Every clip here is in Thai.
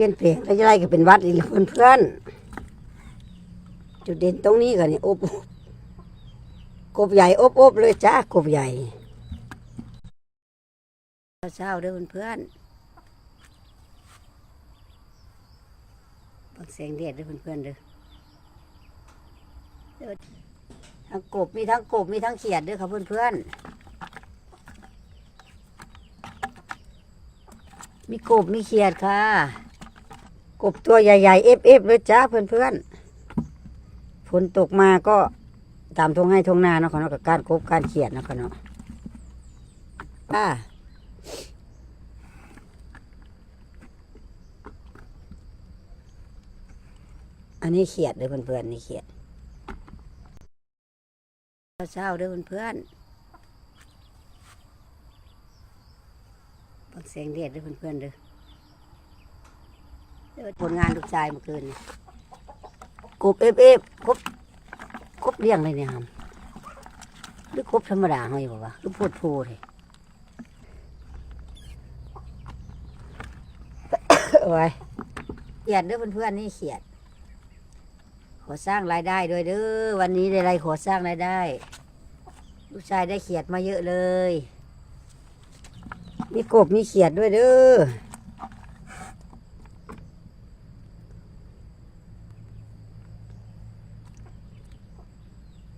เปลี่ยนแปลงแล้วจะไรก็เป็นวัดอีกเพื่อนเพื่อนจุดเด่นตรงนี้ก็นี่อบกบใหญ่อบอบเลยจ้ากบใหญ่เช้าเด้อเพื่อนๆฟังเสียงเด็ดเด้อเพื่อนๆเด้อเด้อทั้งกบมีทั้งกบมีทั้งเขียดเด้อครับเพื่อนมีกบมีเขียดค่ะ กบตัวใหญ่ๆเอฟเอฟเลยจ้าเพื่อนๆฝนตกมาก็ตามทงให้ทงนาเนาะค่ะเนาะกับการกบการเขียดเนาะค่ะเนาะป้าอันนี้เขียดเลยเพื่อนๆนี่เขียดเช้าเด้อเพื่อนๆฟังเสียงเด็ดเด้อเพื่อนๆเด้อ ผลงานลูกชายเมื่อคืนกบเอฟเอฟกบกบเลี้ยงเลยเนี่ยครับหรือกบธรรมดาเฮ้ยบอกว่าหรือพูดพูดเลยโอ้ยเขียดเด้อเพื่อนๆนี่เขียด ขอสร้างรายได้ด้วยเด้อวันนี้ได้ไรขอสร้างรายได้ ลูกชายได้เขียดมาเยอะเลย มีกบมีเขียดด้วยเด้อ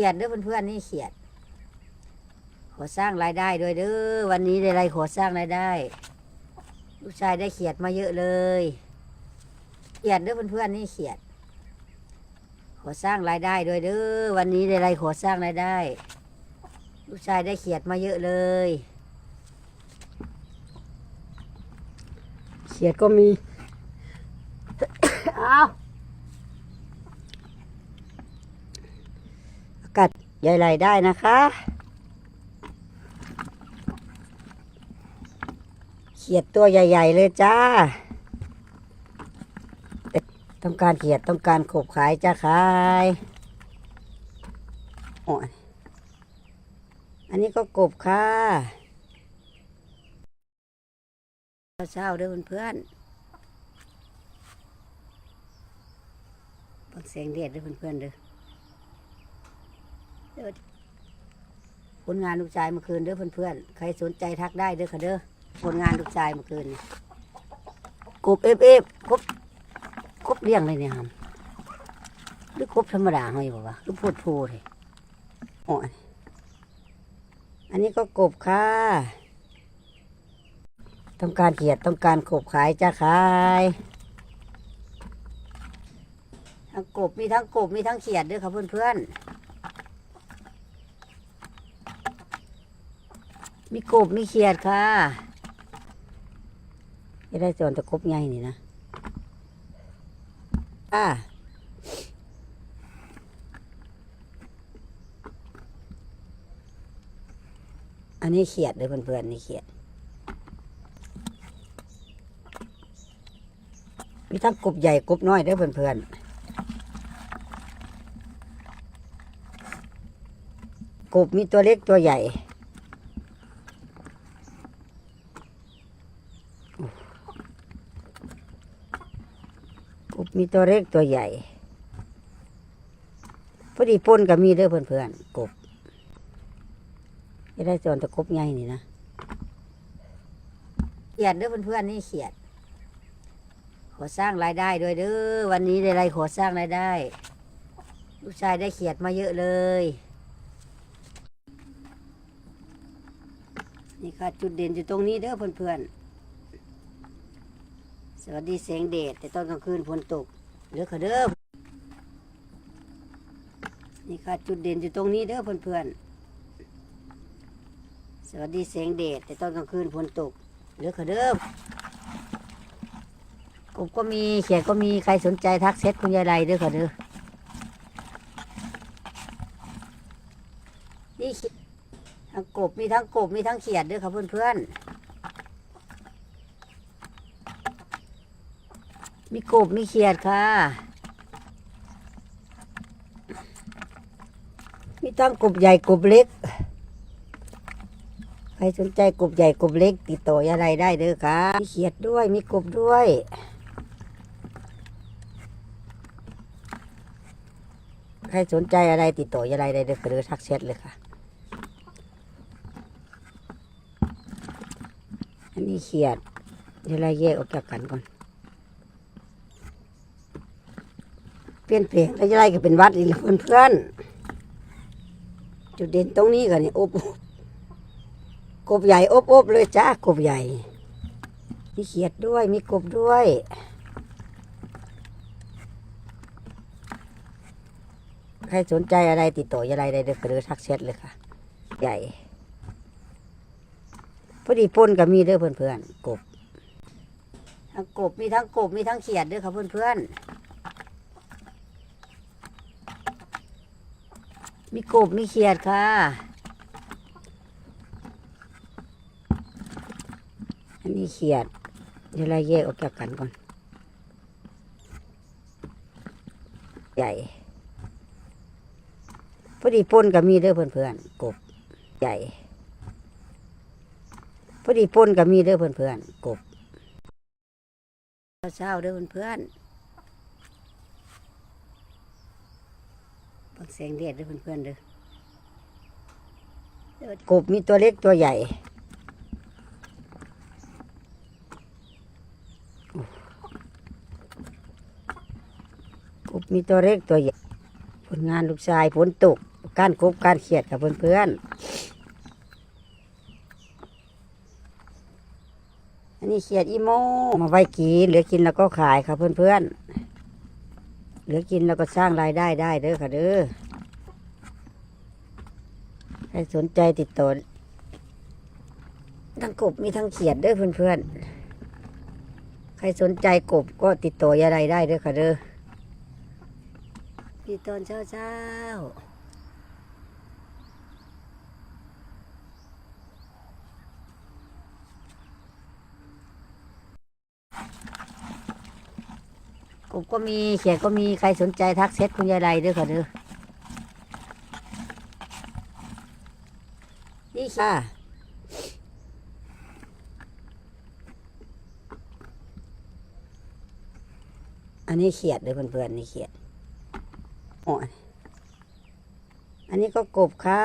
ขียดเด้อเพื่อนๆนี่เขียด ขอสร้างรายได้ด้วยเด้อวันนี้ได้ไรขอสร้างรายได้ ลูกชายได้เขียดมาเยอะเลยเขียดเด้อเพื่อนๆนี่เขียด ขอสร้างรายได้ด้วยเด้อวันนี้ได้ไรขอสร้างรายได้ ลูกชายได้เขียดมาเยอะเลย เขียดก็มี เอา อากาศใหญ่ไหลได้นะคะ เขียดตัวใหญ่ ๆ เลยจ้า ต้องการเขียดต้องการขบขายจ้าขายโอ้ยอันนี้ก็กบค่ะเช้าเด้อเพื่อนๆฟังเสียงเด็ดเด้อเพื่อนๆเด้อ ผลงานลูกชายเมื่อคืนเด้อเพื่อนๆ ใครสนใจทักได้เด้อค่ะเด้อ ผลงานลูกชายเมื่อคืนโกบเอฟเอฟกบกบเลี้ยงเลยเนี่ยครับหรือกบธรรมดาเฮ้ยบอกว่าหรือพูดพูดเลยอ้ยอันนี้ก็กบค่ะต้องการเขียดต้องการขบขายจ้าขายทั้งกบมีทั้งกบมีทั้งเขียดเด้อค่ะเพื่อนๆ มีกบมีเขียดค่ะจะได้ส่วนตะกบใหญ่นี่นะอ่าอันนี้เขียดเลยเพื่อนๆนี่เขียด มีทั้งกบใหญ่กบน้อยเด้อเพื่อนๆกบมีตัวเล็กตัวใหญ่ มีตัวเล็กตัวใหญ่ พอดีปนก็มีเด้อเพื่อนๆกบจะได้ส่วนตะกบใหญ่นี่นะเขียดเด้อเพื่อนๆนี่เขียด ขอสร้างรายได้ด้วยเด้อวันนี้ได้ไรขอสร้างรายได้ลูกชายได้เขียดมาเยอะเลย นี่ค่ะจุดเด่นอยู่ตรงนี้เด้อเพื่อนๆ วัสดีแสงแดดแต่ตอนกลางคืนฝนตกเด้อค่ะเด้อนี่ค่ะจุดเด่นอยู่ตรงนี้เด้อเพื่อนๆสวัสดีแสงแดดแต่ตอนกลางคืนฝนตกเด้อค่ะเด้อกบก็มีเขียดก็มีใครสนใจทักเซ็ตคุณยายไรเด้อค่ะเด้อนี่ทั้งกบมีทั้งกบมีทั้งเขียดเด้อค่ะเพื่อนๆ มีกบมีเขียดค่ะ มีทั้งกบใหญ่กบเล็ก ใครสนใจกบใหญ่กบเล็ก ติดต่ออะไรได้เด้อค่ะ มีเขียดด้วย มีกบด้วยใครสนใจอะไรติดต่ออะไรได้เด้อหรือทักแชทเลยค่ะ อันนี้เขียดเดี๋ยวเราแยกออกจากกันก่อน เปลี่ยนเพลงแล้วจะไล่ก็เป็นวัดอีกแล้วเพื่อนเพื่อนจุดเด่นตรงนี้กันนี่อบอบกบใหญ่อบอบเลยจ้ากบใหญ่ มีเขียดด้วยมีกบด้วยใครสนใจอะไรติดต่ออะไรได้เด้อหรือทักแชทเลยค่ะ ใหญ่ พอดีปนก็มีเด้อเพื่อนเพื่อนๆกบ ทั้งกบมีทั้งกบมีทั้งเขียดด้อค่ะเพื่อนเพื่อนๆ มีกบมีเขียดค่ะ อันนี้เขียด เดี๋ยวเราแยกออกจากกันก่อน ใหญ่ พอดีปนก็มีเด้อเพื่อนๆ กบ ใหญ่ พอดีปนก็มีเด้อเพื่อนๆ กบเช้าเด้อเพื่อนๆ ฟังเสียงเดียดเด้อเพื่อนๆเด้อเด้อกบมีตัวเล็กตัวใหญ่ กบมีตัวเล็กตัวใหญ่ ผลงานลูกชายฝนตก การกบการเขียดกับเพื่อนๆ อันนี้เขียดอีโมมาไว้กินเหลือกินแล้วก็ขายค่ะเพื่อนๆ เหลือกินแล้วก็สร้างรายได้ได้เด้อค่ะเด้อใครสนใจติดต่อทั้งกบมีทั้งเขียดเด้อเพื่อนๆ ใครสนใจกบก็ติดต่ออะไรได้เด้อค่ะเด้อพี่ตอนเช้าเช้า กบก็มีเขียดก็มีใครสนใจทักเซ็ตคุณยายไรด้อค่ะเด้อนี่ค่ะอันนี้เขียดเลยเพื่อนๆนี่เขียดโอ้อันนี้ก็กบค่ะ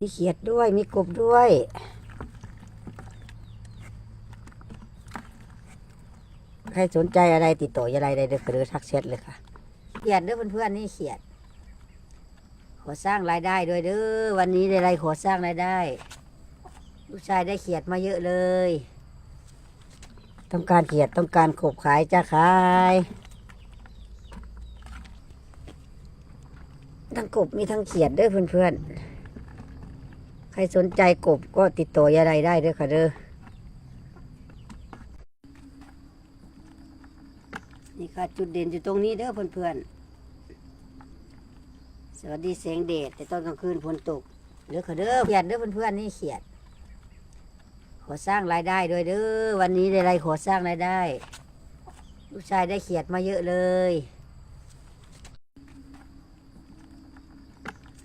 มีเขียดด้วยมีกบด้วย ใครสนใจอะไรติดต่ออะไรได้เด้อหรือทักแชทเลยค่ะเขียดเด้อเพื่อนๆนี่เขียด ขอสร้างรายได้ด้วยเด้อวันนี้ได้ไรขอสร้างรายได้ลูกชายได้เขียดมาเยอะเลย ต้องการเขียดต้องการขบขายจะขายทั้งกบมีทั้งเขียดด้อเพื่อนๆ ใครสนใจกบก็ติดต่ออะไรได้ด้อค่ะเด้อ นี่ ค่ะจุดเด่นอยู่ตรงนี้เด้อเพื่อนๆ สวัสดีแสงแดดแต่ตอนกลางคืนฝนตกเด้อค่ะเด้อเขียดเด้อเพื่อนๆนี่เขียด ขอสร้างรายได้ด้วยเด้อวันนี้ได้ไรขอสร้างรายได้ลูกชายได้เขียดมาเยอะเลย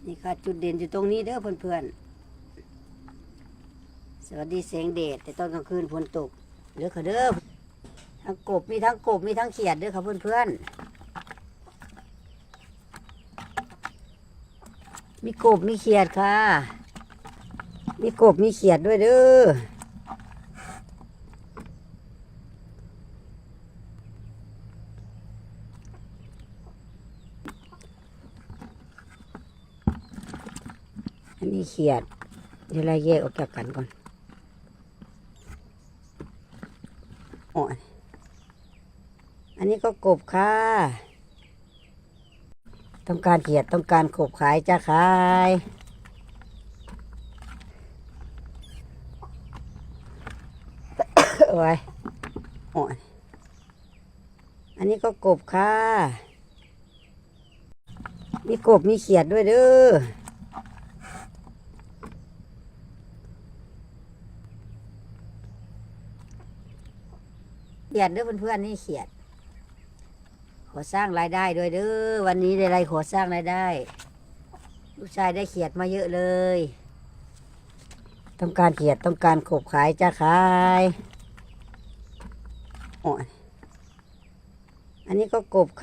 นี่ค่ะจุดเด่นอยู่ตรงนี้เด้อเพื่อนๆ สวัสดีแสงแดดแต่ตอนกลางคืนฝนตกเด้อค่ะเด้อ ทั้งกบมีทั้งกบมีทั้งเขียดด้อค่ะเพื่อนๆ มีกบมีเขียดค่ะ มีกบมีเขียดด้วยเด้ออันนี้เขียด เดี๋ยวเราแยกออกจากกันก่อนอ้ย อันนี้ก็กบค่ะ ต้องการเขียดต้องการกบขายจะขาย โอ้ยโอ้ยอันนี้ก็กบค่ะ มีกบมีเขียดด้วยเด้อเขียดเด้อเพื่อนๆนี่เขียด ขอสร้างรายได้ด้วยเด้อวันนี้ได้ไรขอสร้างรายได้ ลูกชายได้เขียดมาเยอะเลย ต้องการเขียดต้องการขบขายจะขายอ๋ออันนี้ก็กบค่ะ